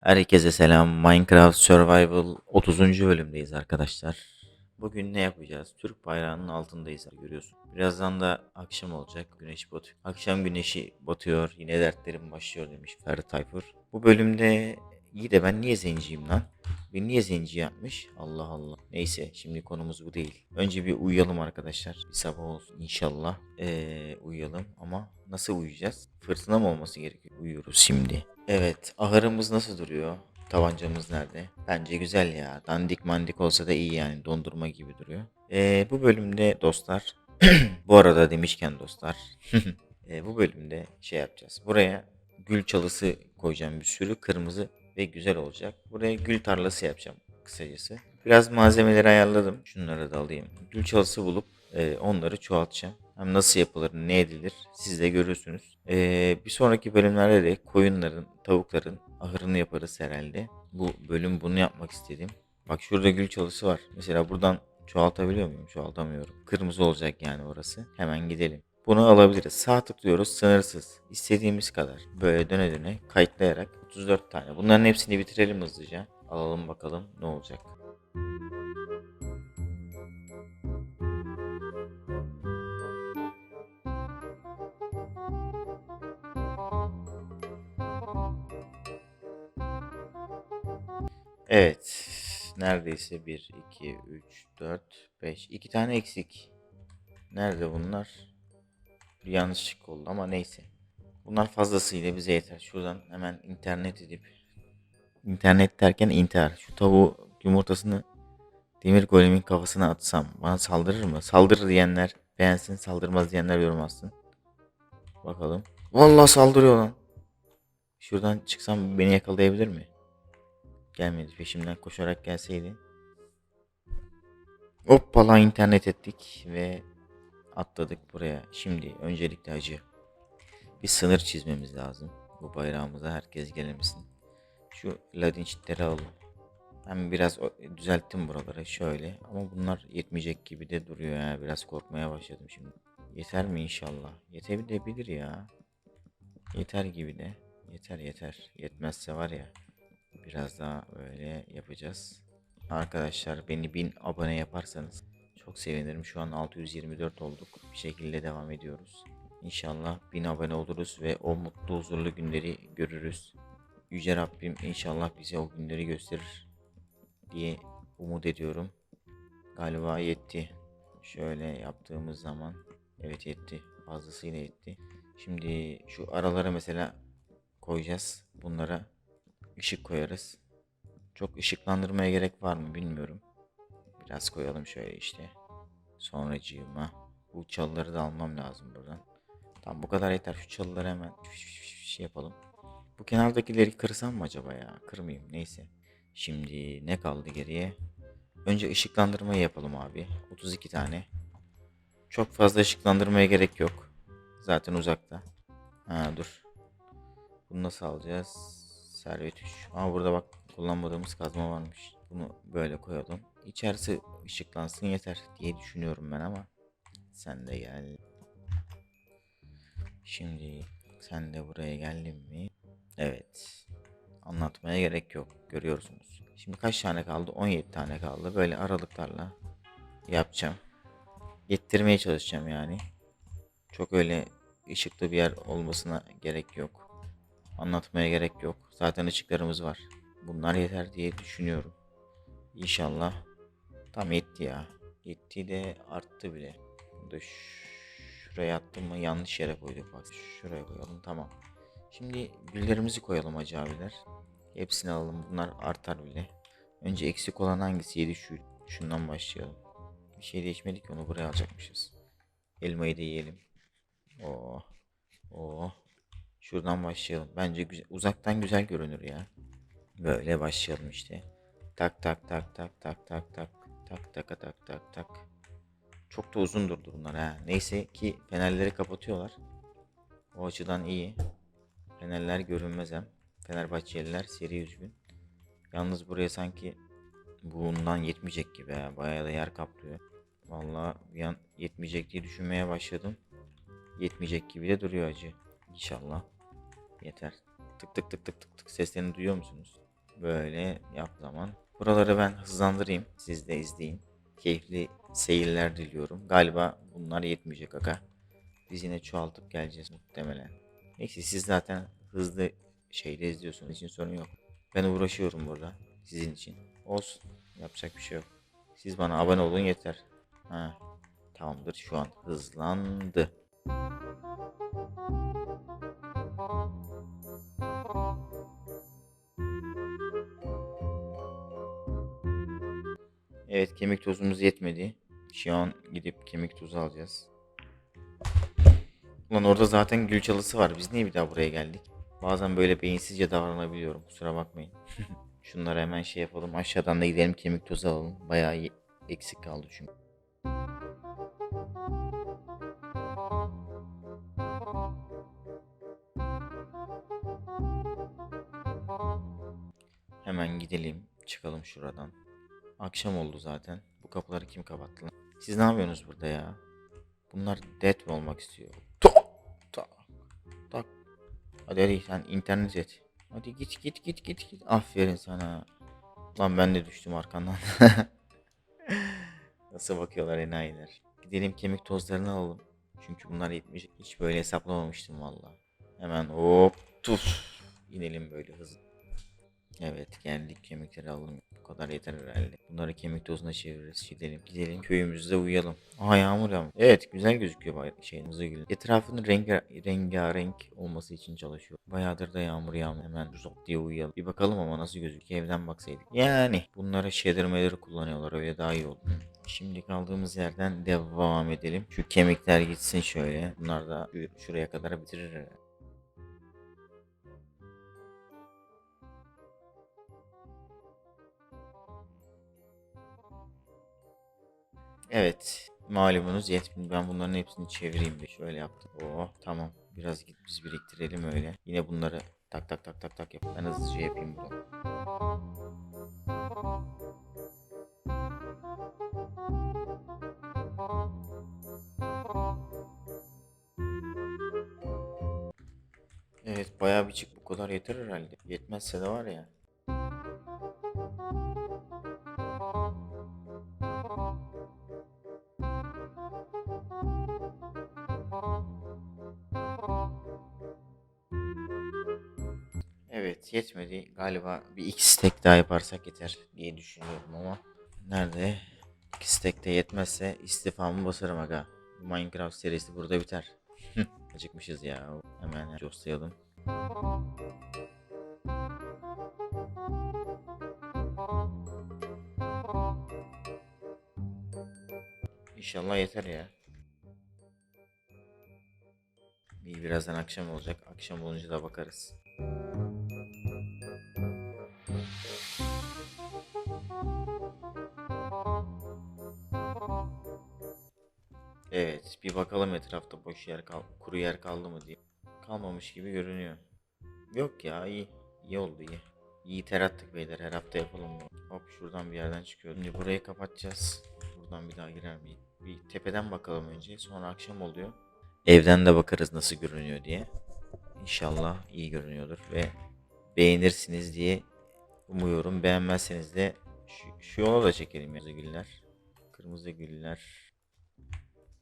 Herkese selam. Minecraft Survival 30. bölümdeyiz arkadaşlar. Bugün ne yapacağız? Türk bayrağının altındayız görüyorsun. Birazdan da akşam olacak. Güneş batıyor. Akşam güneşi batıyor. Yine dertlerim başlıyor demiş Ferdi Tayfur. Bu bölümde iyi de ben niye zenciyim lan? Beni niye zenci yapmış? Allah Allah. Neyse şimdi konumuz bu değil. Önce bir uyuyalım arkadaşlar. Bir sabah olsun inşallah. Ee, uyuyalım ama nasıl uyuyacağız? Fırtına mı olması gerekiyor? Uyuyoruz şimdi. Evet ahırımız nasıl duruyor? Tabancamız nerede? Bence güzel ya. Dandik mandik olsa da iyi yani. Dondurma gibi duruyor. Ee, bu bölümde dostlar. bu arada demişken dostlar. ee, bu bölümde şey yapacağız. Buraya gül çalısı koyacağım bir sürü. Kırmızı ve güzel olacak. Buraya gül tarlası yapacağım kısacası. Biraz malzemeleri ayarladım. Şunları da alayım. Gül çalısı bulup e, onları çoğaltacağım. Hem nasıl yapılır, ne edilir siz de görürsünüz. E, bir sonraki bölümlerde de koyunların, tavukların ahırını yaparız herhalde. Bu bölüm bunu yapmak istedim. Bak şurada gül çalısı var. Mesela buradan çoğaltabiliyor muyum? Çoğaltamıyorum. Kırmızı olacak yani orası. Hemen gidelim. Bunu alabiliriz. Sağ tıklıyoruz sınırsız. İstediğimiz kadar. Böyle döne döne kayıtlayarak 34 tane. Bunların hepsini bitirelim hızlıca. Alalım bakalım ne olacak. Evet. Neredeyse 1, 2, 3, 4, 5. 2 tane eksik. Nerede bunlar? Bir yanlışlık oldu ama neyse. Bunlar fazlasıyla bize yeter. Şuradan hemen internet edip internet derken intihar. Şu tavuğu yumurtasını demir golemin kafasına atsam bana saldırır mı? Saldırır diyenler beğensin, saldırmaz diyenler yorum atsın. Bakalım. Vallahi saldırıyor lan. Şuradan çıksam beni yakalayabilir mi? Gelmedi. Peşimden koşarak gelseydi. Hoppala internet ettik ve atladık buraya. Şimdi öncelikle acı. Bir sınır çizmemiz lazım. Bu bayrağımıza herkes gelemesin. Şu ladinçleri alalım. Ben biraz düzelttim buraları şöyle. Ama bunlar yetmeyecek gibi de duruyor ya. Biraz korkmaya başladım şimdi. Yeter mi inşallah? Yetebilir ya. Yeter gibi de. Yeter yeter. Yetmezse var ya. Biraz daha böyle yapacağız. Arkadaşlar beni 1000 abone yaparsanız çok sevinirim. Şu an 624 olduk. Bir şekilde devam ediyoruz. İnşallah 1000 abone oluruz ve o mutlu huzurlu günleri görürüz. Yüce Rabbim inşallah bize o günleri gösterir diye umut ediyorum. Galiba yetti. Şöyle yaptığımız zaman evet yetti. Fazlasıyla yetti. Şimdi şu aralara mesela koyacağız. Bunlara ışık koyarız. Çok ışıklandırmaya gerek var mı bilmiyorum. Biraz koyalım şöyle işte. Sonracığıma. Bu çalıları da almam lazım buradan. Tamam bu kadar yeter. Şu çalıları hemen şey yapalım. Bu kenardakileri kırsam mı acaba ya? Kırmayayım neyse. Şimdi ne kaldı geriye? Önce ışıklandırmayı yapalım abi. 32 tane. Çok fazla ışıklandırmaya gerek yok. Zaten uzakta. Ha dur. Bunu nasıl alacağız? Servet 3. Ama burada bak kullanmadığımız kazma varmış. Bunu böyle koyalım. İçerisi ışıklansın yeter diye düşünüyorum ben ama. Sen de gel. Şimdi sen de buraya geldin mi? Evet. Anlatmaya gerek yok. Görüyorsunuz. Şimdi kaç tane kaldı? 17 tane kaldı. Böyle aralıklarla yapacağım. Yettirmeye çalışacağım yani. Çok öyle ışıklı bir yer olmasına gerek yok. Anlatmaya gerek yok. Zaten ışıklarımız var. Bunlar yeter diye düşünüyorum. İnşallah. Tam yetti ya. Yetti de arttı bile. Burada şuraya attım mı yanlış yere koyduk bak. Şuraya koyalım tamam. Şimdi güllerimizi koyalım hacı abiler. Hepsini alalım. Bunlar artar bile. Önce eksik olan hangisiydi? Şu, şundan başlayalım. Bir şey değişmedik onu buraya alacakmışız. Elmayı da yiyelim. Oo. Oo. Şuradan başlayalım. Bence güzel, uzaktan güzel görünür ya. Böyle başlayalım işte. Tak tak tak tak tak tak tak tak tak tak tak tak. Çok da uzun durdu bunlar ha. Neyse ki fenerleri kapatıyorlar. O açıdan iyi. Fenerler görünmez hem. Fenerbahçeliler seri üzgün. Yalnız buraya sanki bundan yetmeyecek gibi ha. Bayağı da yer kaplıyor. Vallahi bir yetmeyecek diye düşünmeye başladım. Yetmeyecek gibi de duruyor acı. İnşallah. Yeter. Tık tık tık tık tık tık seslerini duyuyor musunuz? Böyle yap zaman. Buraları ben hızlandırayım. Siz de izleyin. Keyifli seyirler diliyorum. Galiba bunlar yetmeyecek aga. Biz yine çoğaltıp geleceğiz muhtemelen. Neyse siz zaten hızlı şeyle izliyorsunuz için sorun yok. Ben uğraşıyorum burada sizin için. Olsun. Yapacak bir şey yok. Siz bana abone olun yeter. Ha. Tamamdır şu an hızlandı. Evet kemik tozumuz yetmedi. Şu an gidip kemik tozu alacağız. Ulan orada zaten gül çalısı var. Biz niye bir daha buraya geldik? Bazen böyle beyinsizce davranabiliyorum. Kusura bakmayın. Şunları hemen şey yapalım. Aşağıdan da gidelim kemik tozu alalım. Bayağı eksik kaldı çünkü. Hemen gidelim. Çıkalım şuradan. Akşam oldu zaten. Bu kapıları kim kapattı lan? Siz ne yapıyorsunuz burada ya? Bunlar dead mi olmak istiyor? Tak tak tak. Hadi hadi sen internet et. Hadi git git git git git. Aferin sana. Lan ben de düştüm arkandan. Nasıl bakıyorlar enayiler. Gidelim kemik tozlarını alalım. Çünkü bunlar yetmiş. Hiç böyle hesaplamamıştım valla. Hemen hop tuf. İnelim böyle hızlı. Evet geldik kemikleri alalım. Bu kadar yeter herhalde. Bunları kemik tozuna çeviririz. Gidelim. Gidelim köyümüzde uyuyalım. Aha yağmur yağmur. Evet güzel gözüküyor bay şeyimize gülün. Etrafının renga, rengarenk olması için çalışıyor. Bayağıdır da yağmur yağmıyor. Hemen zop diye uyuyalım. Bir bakalım ama nasıl gözüküyor evden baksaydık. Yani bunlara shader kullanıyorlar öyle daha iyi oldu. Şimdi kaldığımız yerden devam edelim. Şu kemikler gitsin şöyle. Bunlar da şu- şuraya kadar bitirir Evet. Malumunuz yetmiyor. Ben bunların hepsini çevireyim bir. Şöyle yaptım. Oo tamam. Biraz git biz biriktirelim öyle. Yine bunları tak tak tak tak tak yap. Ben hızlıca yapayım bunu. Evet bayağı bir çık bu kadar yeter herhalde. Yetmezse de var ya. Yetmedi. Galiba bir iki stack daha yaparsak yeter diye düşünüyorum ama. Nerede? İki stack de yetmezse istifamı basarım aga. Minecraft serisi burada biter. Acıkmışız ya. Hemen coslayalım. İnşallah yeter ya. İyi birazdan akşam olacak. Akşam olunca da bakarız. Evet, bir bakalım etrafta boş yer kal, kuru yer kaldı mı diye. Kalmamış gibi görünüyor. Yok ya, iyi. İyi oldu iyi. İyi ter attık beyler, her hafta yapalım bunu. Hop şuradan bir yerden çıkıyor. Şimdi burayı kapatacağız. Buradan bir daha girer miyim? Bir tepeden bakalım önce, sonra akşam oluyor. Evden de bakarız nasıl görünüyor diye. İnşallah iyi görünüyordur ve beğenirsiniz diye umuyorum. Beğenmezseniz de şu, şu yola da çekelim ya. Kırmızı güller. Kırmızı güller.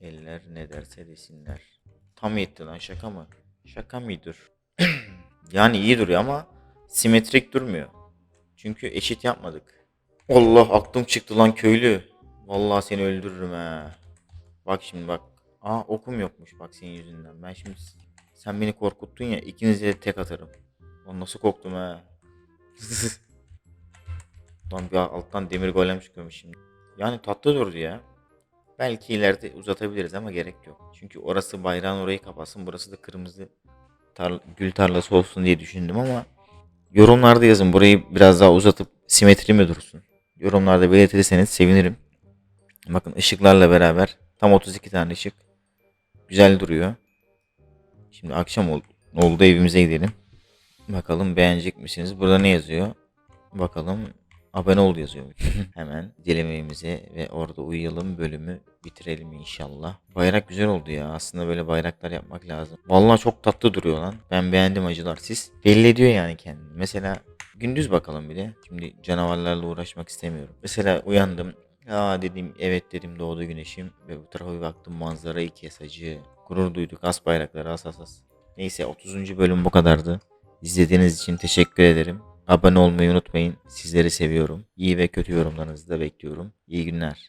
Eller ne derse desinler. Tam yetti lan şaka mı? Şaka mıdır? yani iyi duruyor ama simetrik durmuyor. Çünkü eşit yapmadık. Allah aklım çıktı lan köylü. Vallahi seni öldürürüm ha. Bak şimdi bak. Aa okum yokmuş bak senin yüzünden. Ben şimdi sen beni korkuttun ya ikinize de tek atarım. Lan nasıl korktum ha. Lan bir alttan demir golem çıkıyormuş şimdi. Yani tatlı durdu ya. Belki ileride uzatabiliriz ama gerek yok. Çünkü orası bayrağın orayı kapatsın. Burası da kırmızı tar- gül tarlası olsun diye düşündüm ama yorumlarda yazın. Burayı biraz daha uzatıp simetri mi dursun? Yorumlarda belirtirseniz sevinirim. Bakın ışıklarla beraber tam 32 tane ışık. Güzel duruyor. Şimdi akşam oldu, oldu evimize gidelim. Bakalım beğenecek misiniz? Burada ne yazıyor? Bakalım abone ol yazıyor. Hemen gidelim evimize ve orada uyuyalım bölümü bitirelim inşallah. Bayrak güzel oldu ya. Aslında böyle bayraklar yapmak lazım. Vallahi çok tatlı duruyor lan. Ben beğendim acılar. Siz belli ediyor yani kendini. Mesela Gündüz bakalım bir de. Şimdi canavarlarla uğraşmak istemiyorum. Mesela uyandım. Aa dedim evet dedim doğdu güneşim. Ve bu tarafa bir baktım manzara iki acı. Gurur duyduk as bayrakları as as as. Neyse 30. bölüm bu kadardı. İzlediğiniz için teşekkür ederim. Abone olmayı unutmayın. Sizleri seviyorum. İyi ve kötü yorumlarınızı da bekliyorum. İyi günler.